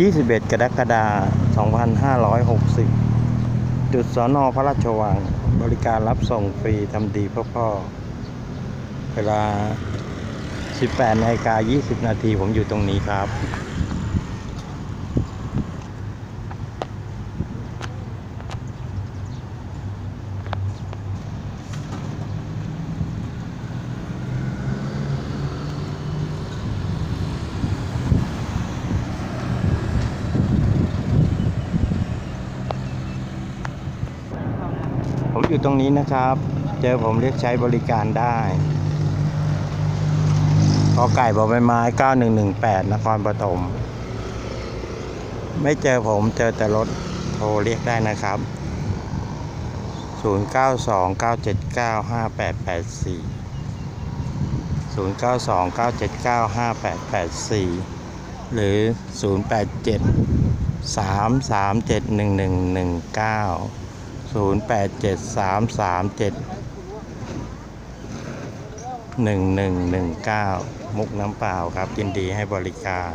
21 กรกฎาคม 2560 จุดสอนอพระราชวัง บริการรับส่งฟรีทำดีเพื่อพ่อ เวลา 18นาฬิกา20 นาทีผมอยู่ตรงนี้ครับ ผมอยู่ตรงนี้นะครับ เจอผมเรียกใช้บริการได้กอไก่บอใบไม้ 9118 นครปฐมไม่เจอผมเจอแต่รถโทรเรียกได้นะครับ 0929795884 0929795884 หรือ 087 3371119 0 8 7 3 3 7 1 1 1 9มุกน้ำเปล่าครับยินดีให้บริการ